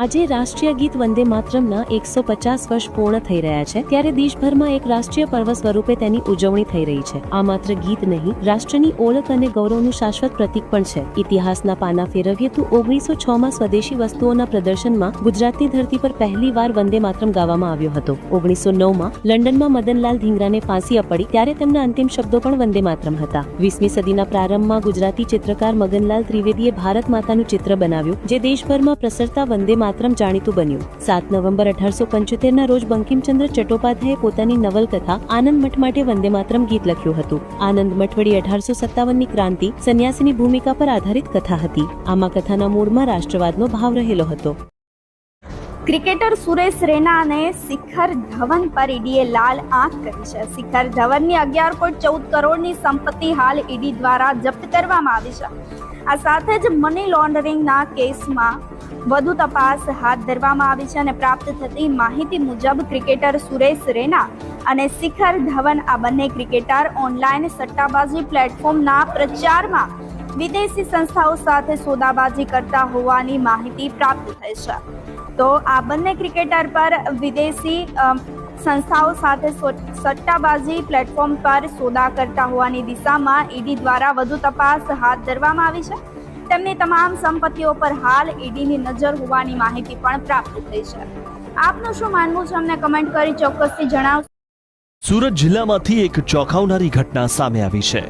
આજે રાષ્ટ્રીય ગીત વંદે માતરમના એકસો પચાસ વર્ષ પૂર્ણ થઈ રહ્યા છે, ત્યારે દેશભરમાં એક રાષ્ટ્રીય પર્વ સ્વરૂપે તેની ઉજવણી થઈ રહી છે. આ માત્ર ગીત નહીં, રાષ્ટ્રની ઓળખ અને ગૌરવનું શાશ્વત પ્રતીક પણ છે. ઇતિહાસના પાના ફેરવીએ તો ઓગણીસો છ માં સ્વદેશી વસ્તુઓના પ્રદર્શનમાં ગુજરાતની ધરતી પર પહેલી વાર વંદે માતરમ ગાવામાં આવ્યો હતો. ઓગણીસો નવમાં લંડનમાં મદનલાલ ધીંગરાને ફાંસી અપડી, ત્યારે તેમના અંતિમ શબ્દો પણ વંદે માતરમ હતા. વીસમી સદીના પ્રારંભમાં ગુજરાતી ચિત્રકાર મગનલાલ ત્રિવેદીએ ભારત માતાનું ચિત્ર બનાવ્યું, જે દેશભરમાં પ્રસરતા વંદે માતરમ જાણીતું બન્યું. સાત નવેમ્બર અઢારસો પંચોતેરના રોજ બંકિમચંદ્ર ચટ્ટોપાધ્યાયે પોતાની નવલકથા આનંદ મઠ માટે વંદે માત્રમ ગીત લખ્યું હતું. આનંદ મઠ વળી અઢારસો સત્તાવનની ક્રાંતિ સંન્યાસીની ભૂમિકા પર આધારિત કથા હતી. આમાં કથાના મૂળમાં રાષ્ટ્રવાદનો ભાવ રહેલો હતો. ક્રિકેટર સુરેશ રૈના અને શિખર ધવન પર ઈડીએ લાલ આંખ કરી છે. શિખર ધવનની અગિયાર પોઈન્ટ ચૌદ કરોડની સંપત્તિ હાલ ઈડી દ્વારા જપ્ત કરવામાં આવી છે. આ સાથે જ મની લોન્ડરિંગના કેસમાં વધુ તપાસ હાથ ધરવામાં આવી છે અને પ્રાપ્ત થતી માહિતી મુજબ ક્રિકેટર સુરેશ રૈના અને શિખર ધવન આ બંને ક્રિકેટર ઓનલાઈન સટ્ટાબાજી પ્લેટફોર્મના પ્રચારમાં વિદેશી સંસ્થાઓ સાથે સોદાબાજી કરતા હોવાની માહિતી પ્રાપ્ત થઈ છે. તો આ બંને ક્રિકેટર પર વિદેશી સંસ્થાઓ સાથે સટ્ટાબાજી પ્લેટફોર્મ પર સોદા કરતા હોવાની દિશામાં ઈડી દ્વારા વધુ તપાસ હાથ ધરવામાં આવી છે. તેમની તમામ સંપત્તિઓ પર હાલ ઈડીની નજર હોવાની માહિતી પણ પ્રાપ્ત થઈ છે. આપનું શું માનવું છે? અમને કમેન્ટ કરી ચોક્કસથી જણાવશો. સુરત જિલ્લામાંથી એક ચોંકાવનારી ઘટના સામે આવી છે,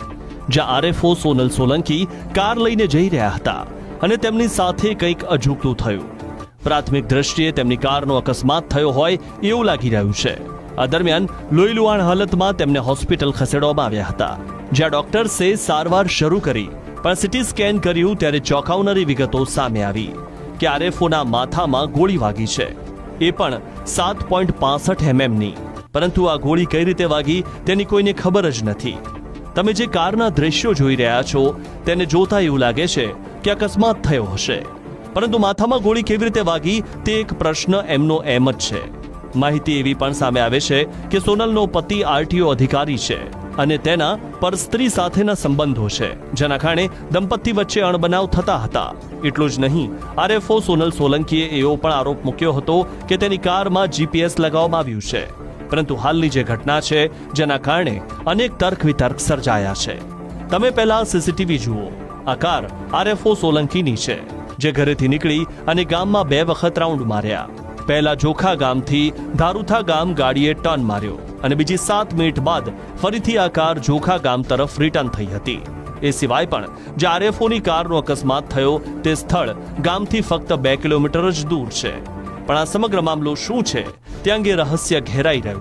જ્યાં આરએફઓ સોનલ સોલંકી કાર લઈને જઈ રહ્યા હતા અને તેમની સાથે કંઈક અજુકતું થયું. પ્રાથમિક દ્રષ્ટિએ તેમની કારનો અકસ્માત થયો હોય એવું લાગી રહ્યું છે. આ દરમિયાન લોહીલુહાણ હાલતમાં તેમને હોસ્પિટલ ખસેડવામાં આવ્યા હતા, જ્યાં ડોક્ટર્સે સારવાર શરૂ કરી પણ સીટી સ્કેન કર્યું ત્યારે ચોંકાવનારી વિગતો સામે આવી. કે આરએફઓના માથામાં ગોળી વાગી છે? એ પણ સાત પોઈન્ટ પાસઠ એમએમની પરંતુ આ ગોળી કઈ રીતે વાગી તેની કોઈને ખબર જ નથી. તમે જે કારના દ્રશ્યો જોઈ રહ્યા છો, તેને જોતા એવું લાગે છે કે અકસ્માત થયો હશે. પરંતુ માથામાં ગોળી કેવી રીતે વાગી તે એક પ્રશ્ન એમનો એમ જ છે. માહિતી એવી પણ સામે આવે છે કે સોનલનો પતિ આરટીઓ અધિકારી છે. અને તેના પરસ્ત્રી સાથેના સંબંધો છે, જેના કારણે દંપતી વચ્ચે અણબનાવ થતા હતા. એટલું જ નહીં, આરએફઓ સોનલ સોલંકીએ એવો પણ આરોપ મૂક્યો હતો કે તેની કારમાં જીપીએસ લગાવવામાં આવ્યું છે. પરંતુ હાલની જે ઘટના છે, જેના કારણે અનેક તર્ક વિતર્ક સર્જાયા છે. તમે પહેલા સીસીટીવી જુઓ. આ કાર આરએફઓ સોલંકીની છે, જે ઘરેથી નીકળી અને ગામમાં બે વખત રાઉન્ડ માર્યા. પહેલા જોખા ગામથી ધારુથા ગામ ગાડીએ ટર્ન માર્યો. અને બીજી સાત મિનિટ બાદ ફરીથી આ કાર જોખા ગામ તરફ રિટર્ન થઈ હતી. એ સિવાય પણ જે આરએફઓની કારનો અકસ્માત થયો, તે સ્થળ ગામથી ફક્ત બે કિલોમીટર જ દૂર છે. પણ આ સમગ્ર મામલો શું છે, તે અંગે રહસ્ય ઘેરાઈ રહ્યું